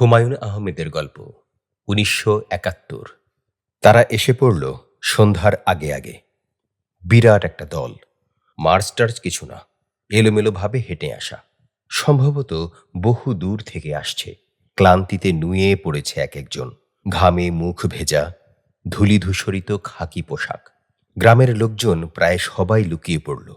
হুমায়ুন আহমেদের গল্প, উনিশশো একাত্তর। তারা এসে পড়ল সন্ধ্যার আগে আগে। বিরাট একটা দল মার্চ টার্চ কিছু না, এলোমেলোভাবে হেঁটে আসা। সম্ভবত বহু দূর থেকে আসছে, ক্লান্তিতে নুয়ে পড়েছে এক একজন, ঘামে মুখ ভেজা, ধূলিধূসরিত খাকি পোশাক। গ্রামের লোকজন প্রায় সবাই লুকিয়ে পড়ল।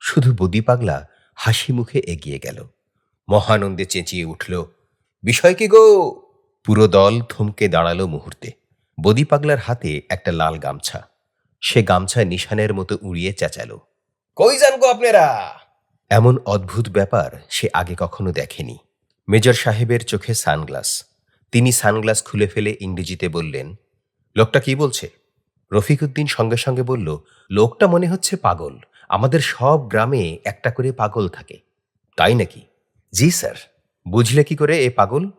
শুধু বদি পাগলা হাসি মুখে এগিয়ে গেল। মহানন্দে চেঁচিয়ে উঠল বিষয় কি গো? পুরো দল থমকে দাঁড়াল মুহূর্তে। বদি পাগলার হাতে একটা লাল গামছা। সে গামছা নিশানের মতো উড়িয়ে চেঁচালো। কই যান গো আপনারা? এমন অদ্ভুত ব্যাপার সে আগে কখনো দেখেনি। মেজর সাহেবের চোখে সানগ্লাস। তিনি সানগ্লাস খুলে ফেলে ইংরেজিতে বললেন, লোকটা কি বলছে? রফিক উদ্দিন সঙ্গে সঙ্গে বলল, লোকটা মনে হচ্ছে পাগল। আমাদের সব গ্রামে একটা করে পাগল থাকে। তাই নাকি? জি, স্যার। বুঝলে কি করে এ পাগল?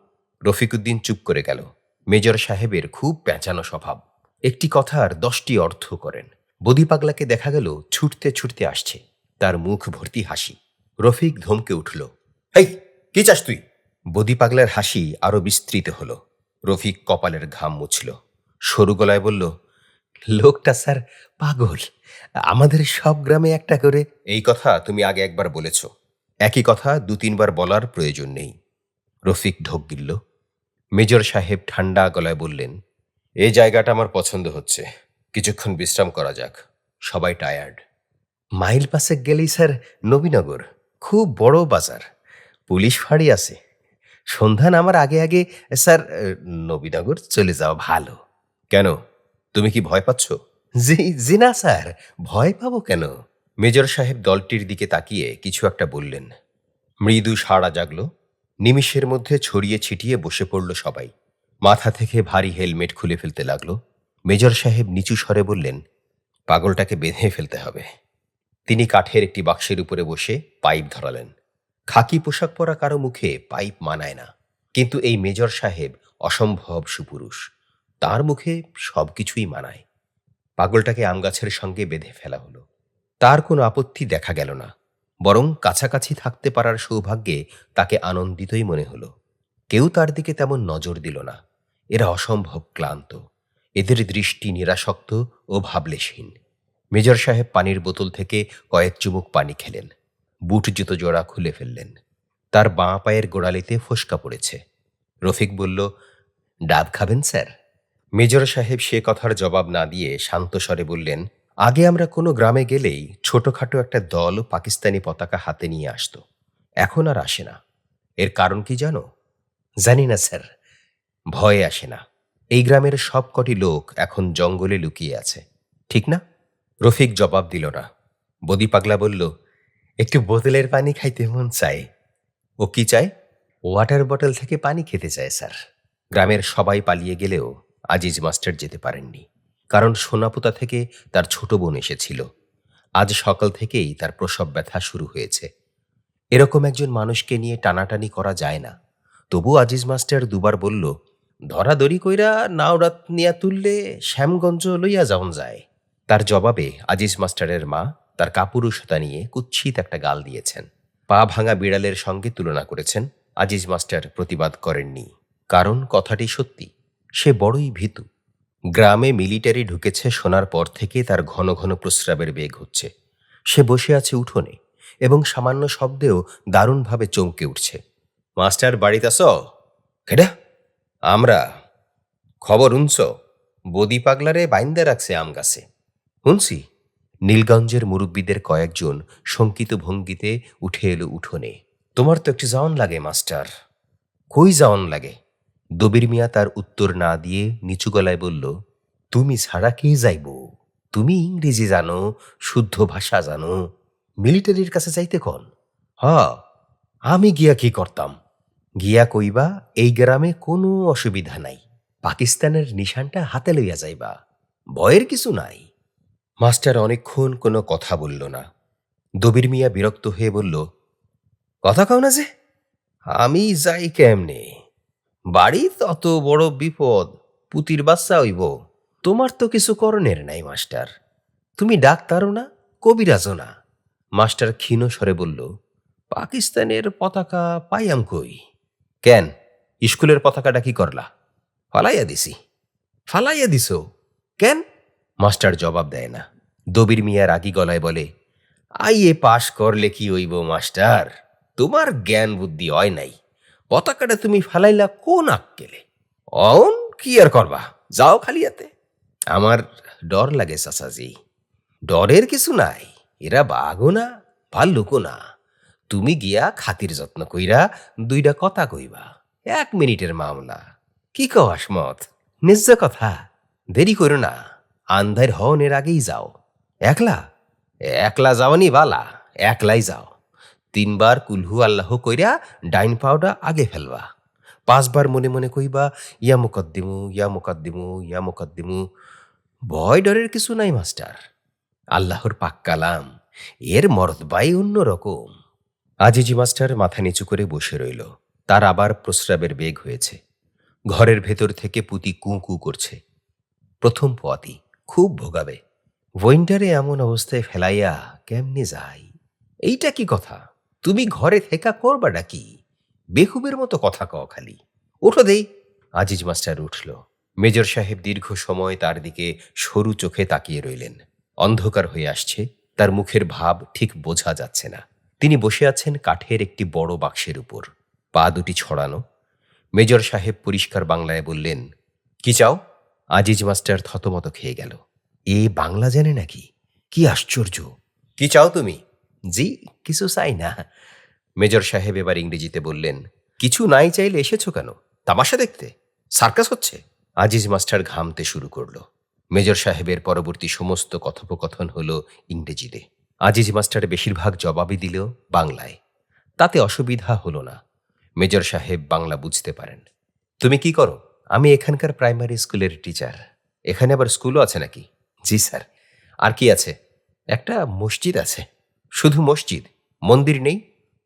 রফিকুদ্দিন চুপ করে গেল। মেজর সাহেবের খুব প্যাঁচানো স্বভাব। একটি কথার দশটি অর্থ করেন। বদি পাগলাকে দেখা গেল ছুটতে ছুটতে আসছে। তার মুখ ভর্তি হাসি। রফিক ধমকে উঠল এই কি চাস তুই? বদি পাগলার হাসি আরও বিস্তৃত হল। রফিক কপালের ঘাম মুছল। সরু গলায় বলল, লোকটা স্যার পাগল। আমাদের সব গ্রামে একটা করে এই কথা তুমি আগে একবার বলেছ। একই কথা দু তিনবার বলার প্রয়োজন নেই। রফিক ঢোক গিলল। মেজর সাহেব ঠান্ডা গলায় বললেন এই জায়গাটা আমার পছন্দ হচ্ছে। কিছুক্ষণ বিশ্রাম করা যাক। সবাই টায়ার্ড মাইল পাশে গেলেই স্যার নবীনগর। খুব বড় বাজার। পুলিশ ফাঁড়ি আছে। সন্ধ্যা নামার আগে আগে, স্যার, নবীনগর চলে যাওয়া ভালো। কেন? তুমি কি ভয় পাচ্ছ? জি জি না, স্যার। ভয় পাবো কেন? মেজর সাহেব দলটির দিকে তাকিয়ে কিছু একটা বললেন। মৃদু সাড়া জাগল। নিমিষের মধ্যে ছড়িয়ে ছিটিয়ে বসে পড়ল সবাই। মাথা থেকে ভারী হেলমেট খুলে ফেলতে লাগল। মেজর সাহেব নিচু স্বরে বললেন, পাগলটাকে বেঁধে ফেলতে হবে। তিনি কাঠের একটি বাক্সের উপরে বসে পাইপ ধরালেন। খাকি পোশাক পরা কারও মুখে পাইপ মানায় না। কিন্তু এই মেজর সাহেব অসম্ভব সুপুরুষ। তার মুখে সবকিছুই মানায়। পাগলটাকে আমগাছের সঙ্গে বেঁধে ফেলা হলো। তার কোনো আপত্তি দেখা গেল না, বরং কাছাকাছি থাকতে পারার সৌভাগ্যে তাকে আনন্দিতই মনে হলো। কেউ তার দিকে তেমন নজর দিল না। এরা অসম্ভব ক্লান্ত। এদের দৃষ্টি নিরাসক্ত ও ভাবলেশহীন। মেজর সাহেব পানির বোতল থেকে কয়েক চুমুক পানি খেলেন। বুট জুতো জোড়া খুলে ফেললেন। তার বাঁ পায়ের গোড়ালিতে ফোসকা পড়েছে। রফিক বলল, ডাব খাবেন, স্যার? মেজর সাহেব সে কথার জবাব না দিয়ে শান্ত স্বরে বললেন আগে আমরা কোনো গ্রামে গেলেই ছোটখাটো একটা দল পাকিস্তানি পতাকা হাতে নিয়ে আসতো। এখন আর আসে না। এর কারণ কি জানো? জানি না, স্যার। ভয়ে আসে না। এই গ্রামের সব কটি লোক এখন জঙ্গলে লুকিয়ে আছে। ঠিক না? রফিক জবাব দিল না। বদি পাগলা বলল, একটু বোতলের পানি খাইতে মন চায়। ও কি চায়? ওয়াটার বটল থেকে পানি খেতে চায়, স্যার। গ্রামের সবাই পালিয়ে গেলেও আজিজ মাস্টার যেতে পারেননি। কারণ সোনাপোতা থেকে তার ছোট বোন এসেছিল। আজ সকাল থেকেই তার প্রসব ব্যথা শুরু হয়েছে। এরকম একজন মানুষকে নিয়ে টানাটানি করা যায় না। তবু আজিজ মাস্টার দুবার বলল, ধরাধরি কইরা নাওরাত নিয়া তুললে শ্যামগঞ্জ লইয়া যাওন যায়। তার জবাবে আজিজ মাস্টারের মা তার কাপুরুষতা নিয়ে কুচ্ছিত একটা গাল দিয়েছেন। পা ভাঙা বিড়ালের সঙ্গে তুলনা করেছেন আজিজ মাস্টার প্রতিবাদ করেননি। কারণ কথাটি সত্যি, সে বড়ই ভীতু। গ্রামে মিলিটারি ঢুকেছে শোনার পর থেকে তার ঘন ঘন প্রস্রাবের বেগ হচ্ছে। সে বসে আছে উঠোনে এবং সামান্য শব্দেও দারুণভাবে চমকে উঠছে। মাস্টার বাড়িতে আস কেডা? আমরা, খবর উনছ বদি পাগলারে বাইন্দে রাখছে আম গাছে। হুনসি নীলগঞ্জের মুরব্বীদের কয়েকজন শঙ্কিত ভঙ্গিতে উঠে এলো উঠোনে। তোমার তো একটি জাওন লাগে, মাস্টার। কই জাওন লাগে? দবির মিয়া তার উত্তর না দিয়ে নিচু গলায় বলল, তুমি ছাড়া কে যাইব? তুমি ইংরেজি জানো, শুদ্ধ ভাষা জানো। মিলিটারির কাছে যাইতে কন? হ আমি গিয়া কি করতাম? গিয়া কইবা, এই গ্রামে কোনো অসুবিধা নাই। পাকিস্তানের নিশানটা হাতে লইয়া যাইবা। ভয়ের কিছু নাই। মাস্টার অনেকক্ষণ কোনো কথা বলল না। দবির মিয়া বিরক্ত হয়ে বলল, কথা কও না যে, আমি যাই কেমনে? বাড়ি তত বড় বিপদ, পুতির বাচ্চা হইব। তোমার তো কিছু করণের নাই, মাস্টার। তুমি ডাক্তারও না, কবিরাজও না। মাস্টার ক্ষীণ স্বরে বলল, পাকিস্তানের পতাকা পাইয়াম কই? কেন? স্কুলের পতাকাটা কি করলা? ফালাইয়া দিছি। ফালাইয়া দিস কেন? মাস্টার জবাব দেয় না। দবির মিয়া রাগি গলায় বলে আইয়ে পাশ করলে কি হইব, মাস্টার? তোমার জ্ঞান বুদ্ধি হয় নাই। পতাকাটা তুমি ফালাইলা কোন আক্কেলে? অন কি আর করবা? যাও খালিয়াতে আমার ডর লাগে চাচাজি। ডরের কিছু নাই। এরা বাঘও না, ভাল্লুকও না। তুমি গিয়া খাতির যত্ন কইরা দুইটা কথা কইবা। এক মিনিটের মামলা। কি কও আসমত নিজ কথা। দেরি করো না। আন্ধার হওনের আগেই যাও। একলা? একলা যাওয়ানি বালা। একলাই যাও। তিনবার কুলহু আল্লাহ কইরা ডাইন পাউডা আগে ফেলবা। পাঁচবার মনে মনে কইবা, ইয়া মুকদ্দিমু ইয়া মুকদ্দিমু ইয়া মুকদ্দিমু। ভয় ডরের কিছু নাই, মাস্টার। আল্লাহর পাক কালাম, এর মরদবাই অন্যরকম আজিজি মাস্টার মাথা নিচু করে বসে রইল। তার আবার প্রস্রাবের বেগ হয়েছে। ঘরের ভেতর থেকে পুতি কু কু করছে। প্রথম পোয়াতি খুব ভোগাবে। ওয়েন্টারে এমন অবস্থায় ফেলাইয়া কেমনে যাই এইটা কি কথা? তুমি ঘরে থেকা করবাটা কি বেহুবের মতো কথা কও খালি। ওঠো দেই। আজিজ মাস্টার উঠল। মেজর সাহেব দীর্ঘ সময় তার দিকে সরু চোখে তাকিয়ে রইলেন। অন্ধকার হয়ে আসছে, তার মুখের ভাব ঠিক বোঝা যাচ্ছে না। তিনি বসে আছেন কাঠের একটি বড় বাক্সের উপর। পা দুটি ছড়ানো। মেজর সাহেব পরিষ্কার বাংলায় বললেন, কি চাও? আজিজ মাস্টার থতমত খেয়ে গেল। এ বাংলা জানে নাকি? কি আশ্চর্য! কি চাও তুমি? জি, কিছু চাই না। মেজর সাহেব এবার ইংরেজিতে বললেন, কিছু নাই চাইলে এসেছ কেন? তামাশা দেখতে? সার্কাস হচ্ছে? আজিজ মাস্টার ঘামতে শুরু করল। মেজর সাহেবের পরবর্তী সমস্ত কথোপকথন হলো ইংরেজিতে। আজিজ মাস্টার বেশিরভাগ জবাবই দিল বাংলায়। তাতে অসুবিধা হলো না। মেজর সাহেব বাংলা বুঝতে পারেন। তুমি কি করো? আমি এখানকার প্রাইমারি স্কুলের টিচার। এখানে আবার স্কুলও আছে নাকি? জি, স্যার। আর কি আছে? একটা মসজিদ আছে। শুধু মসজিদ, মন্দির নেই,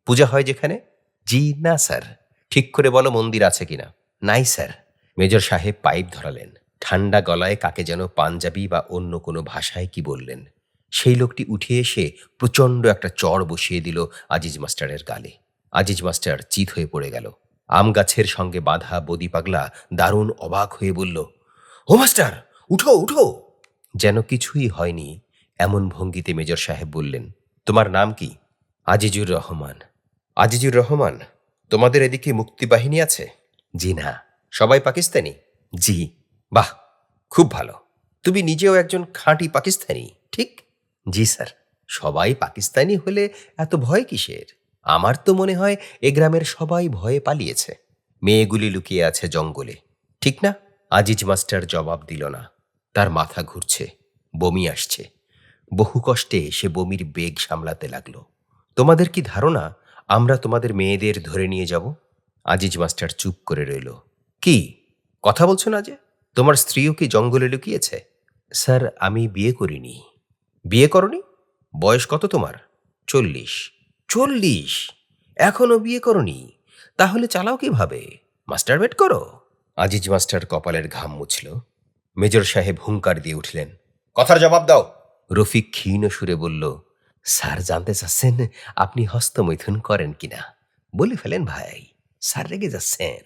পূজা হয় যেখানে? জি না, স্যার। ঠিক করে বলো মন্দির আছে কিনা। নাই, স্যার। মেজর সাহেব পাইপ ধরালেন। ঠান্ডা গলায় কাকে যেন পাঞ্জাবি বা অন্য কোনো ভাষায় কি বললেন। সেই লোকটি উঠে এসে প্রচণ্ড একটা চড় বসিয়ে দিল আজিজ মাস্টারের গালে। আজিজ মাস্টার চিত হয়ে পড়ে গেল। আম গাছের সঙ্গে বাঁধা বদি পাগলা দারুণ অবাক হয়ে বলল, ও মাস্টার, উঠো উঠো! যেন কিছুই হয়নি, এমন ভঙ্গিতে মেজর সাহেব বললেন তোমার নাম কি? আজিজুর রহমান। আজিজুর রহমান, তোমাদের এদিকে মুক্তিবাহিনী আছে? জি না। সবাই পাকিস্তানি? জি। বাহ, খুব ভালো। তুমি নিজেও একজন খাঁটি পাকিস্তানি, ঠিক? জি স্যার। সবাই পাকিস্তানি হলে এত ভয় কিসের? আমার তো মনে হয় এ গ্রামের সবাই ভয়ে পালিয়েছে। মেয়েগুলি লুকিয়ে আছে জঙ্গলে, ঠিক না? আজিজ মাস্টার জবাব দিল না। তার মাথা ঘুরছে, বমি আসছে। বহু কষ্টে সে বমির বেগ সামলাতে লাগল। তোমাদের কি ধারণা আমরা তোমাদের মেয়েদের ধরে নিয়ে যাব? আজিজ মাস্টার চুপ করে রইল। কি? কথা বলছো না যে? তোমার স্ত্রীও কি জঙ্গলে লুকিয়েছে? স্যার, আমি বিয়ে করিনি। বিয়ে করনি? বয়স কত তোমার? চল্লিশ। চল্লিশ? এখনও বিয়ে করনি? তাহলে চালাও কীভাবে? মাস্টার বেট করো। আজিজ মাস্টার কপালের ঘাম মুছল। মেজর সাহেব হুঙ্কার দিয়ে উঠলেন। কথার জবাব দাও। রফিক ক্ষীণ সুরে বলল, স্যার জানতে চাচ্ছেন আপনি হস্তমৈথুন করেন কিনা বলে ফেলেন ভাই, স্যার রেগে যাচ্ছেন।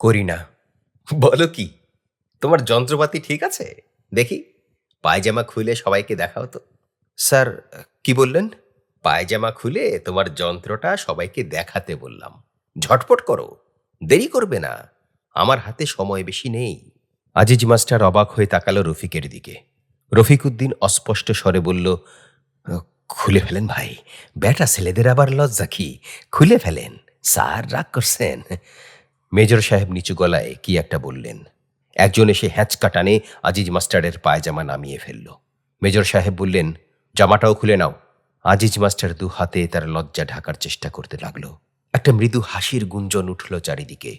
করি না। বলো কি, তোমার যন্ত্রপাতি ঠিক আছে? দেখি, পায়জামা খুলে সবাইকে দেখাও তো। স্যার, কি বললেন? পায়জামা খুলে তোমার যন্ত্রটা সবাইকে দেখাতে বললাম। ঝটপট করো, দেরি করবে না, আমার হাতে সময় বেশি নেই। আজিজ মাস্টার অবাক হয়ে তাকালো রফিকের দিকে। রফিক উদ্দিন অস্পষ্ট স্বরে বলল, খুলে ফেলেন ভাই, বেটা ছেলেদের আবার লজ্জা কি? খুলে ফেলেন, স্যার রাগ করছেন। মেজর সাহেব নিচু গলায় কি একটা বললেন। একজন এসে হ্যাচকা টানে আজিজ মাস্টারের পায়জামা নামিয়ে ফেলল। মেজর সাহেব বললেন, জামাটাও খুলে নাও। আজিজ মাস্টার দু হাতে তার লজ্জা ঢাকার চেষ্টা করতে লাগল। একটা মৃদু হাসির গুঞ্জন উঠল চারিদিকে।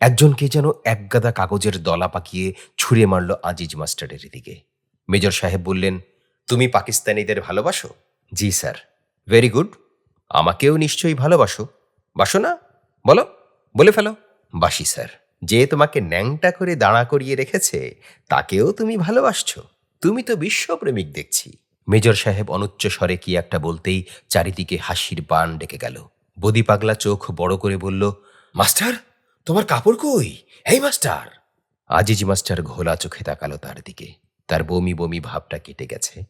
একজনকে যেন একগাদা কাগজের দলা পাকিয়ে ছুঁড়ে মারল আজিজ মাস্টারের দিকে। মেজর সাহেব বললেন, তুমি পাকিস্তানিদের ভালোবাসো? জি, স্যার। ভেরি গুড আমাকেও নিশ্চয়ই ভালোবাসো। বাসো না। বলো, বলে ফেলো। বাসি, স্যার। যে তোমাকে ন্যাংটা করে দাঁড়া করিয়ে রেখেছে, তাকেও তুমি ভালোবাসছো। তুমি তো বিশ্বপ্রেমিক দেখছি। মেজর সাহেব অনুচ্চ স্বরে কি একটা বলতেই চারিদিকে হাসির বান ডেকে গেল। বদি পাগলা চোখ বড় করে বলল, মাস্টার, তোমার কাপড় কই? এই মাস্টার! আজিজ মাস্টার ঘোলা চোখে তাকালো তার দিকে। তার বমি বমি ভাবটা কেটে গেছে।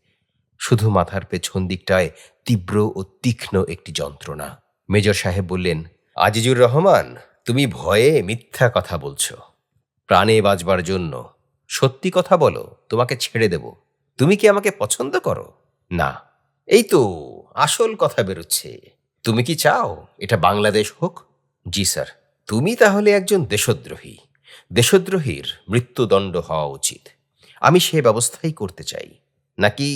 শুধু মাথার পেছন দিকটায় তীব্র ও তীক্ষ্ণ একটি যন্ত্রণা। মেজর সাহেব বললেন, আজিজুর রহমান, তুমি ভয়ে মিথ্যা কথা বলছো। প্রাণে বাঁচবার জন্য। সত্যি কথা বলো, তোমাকে ছেড়ে দেব। তুমি কি আমাকে পছন্দ করো? না। এই তো, আসল কথা বেরোচ্ছে। তুমি কি চাও এটা বাংলাদেশ হোক? জি, স্যার। তুমি তাহলে একজন দেশদ্রোহী। দেশদ্রোহীর মৃত্যুদণ্ড হওয়া উচিত। আমি সে ব্যবস্থাই করতে চাই। নাকি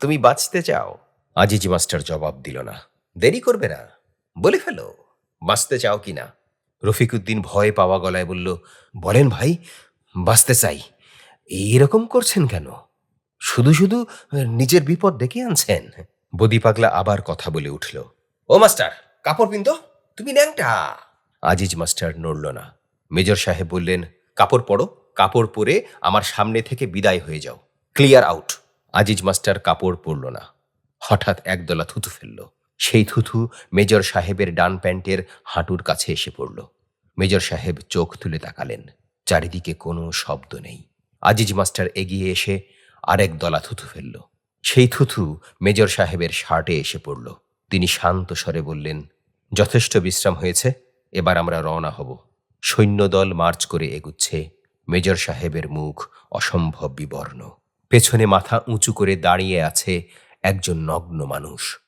তুমি বাঁচতে চাও? আজিজ মাস্টার জবাব দিল না। দেরি করবে না। বলে ফেলো, বাঁচতে চাও কি না? রফিকুদ্দিন ভয় পাওয়া গলায় বলল, বলেন ভাই, বাঁচতে চাই। এইরকম করছেন কেন? শুধু শুধু নিজের বিপদ ডেকে আনছেন? বদি পাগলা আবার কথা বলে উঠল, ও মাস্টার, কাপড় পিন্দ তুমি ন্যাংটা? আজিজ মাস্টার নড়ল না। মেজর সাহেব বললেন, কাপড় পরো। কাপড় পরে আমার সামনে থেকে বিদায় হয়ে যাও। ক্লিয়ার আউট আজিজ মাস্টার কাপড় পরল না। হঠাৎ একদলা থুতু ফেলল। সেই থুথু মেজর সাহেবের ডান প্যান্টের হাঁটুর কাছে এসে পড়ল। মেজর সাহেব চোখ তুলে তাকালেন। চারিদিকে কোনো শব্দ নেই। আজিজ মাস্টার এগিয়ে এসে আরেক দলা থুথু ফেলল। সেই থুথু মেজর সাহেবের শার্টে এসে পড়ল। তিনি শান্ত স্বরে বললেন, যথেষ্ট বিশ্রাম হয়েছে, এবার আমরা রওনা হব। সৈন্যদল মার্চ করে এগুচ্ছে। মেজর সাহেবের মুখ অসম্ভব বিবর্ণ। পেছনে মাথা উঁচু করে দাঁড়িয়ে আছে একজন নগ্ন মানুষ।